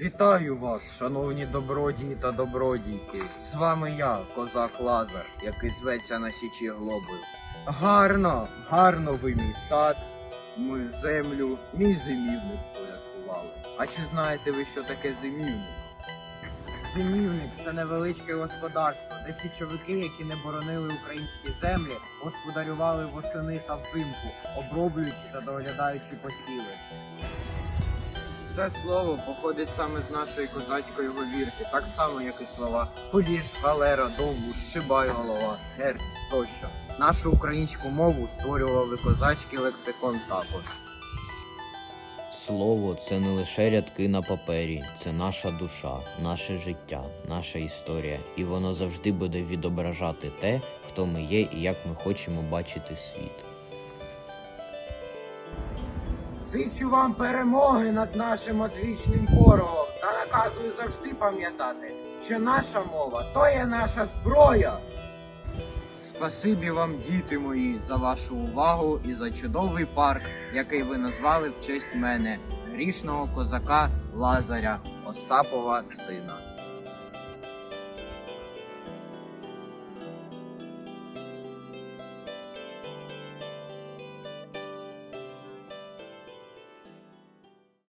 Вітаю вас, шановні добродії та добродійки. З вами я, козак Лазар, який зветься на січі глобою. Гарно, гарно ви мій сад, мою землю, мій зимівник порядкували. А чи знаєте ви, що таке зимівник? Зимівник це невеличке господарство, де січовики, які не боронили українські землі, господарювали восени та взимку, оброблюючи та доглядаючи посіви. Це слово походить саме з нашої козацької говірки, так само, як і слова Куліш, галера, довбуш, шибай голова, герць тощо. Нашу українську мову створювали козацький лексикон також. Слово це не лише рядки на папері, це наша душа, наше життя, наша історія, і воно завжди буде відображати те, хто ми є і як ми хочемо бачити світ. Зичу вам перемоги над нашим одвічним ворогом та наказую завжди пам'ятати, що наша мова то є наша зброя. Спасибі вам, діти мої, за вашу увагу і за чудовий парк, який ви назвали в честь мене, грішного козака Лазаря Остапова сина.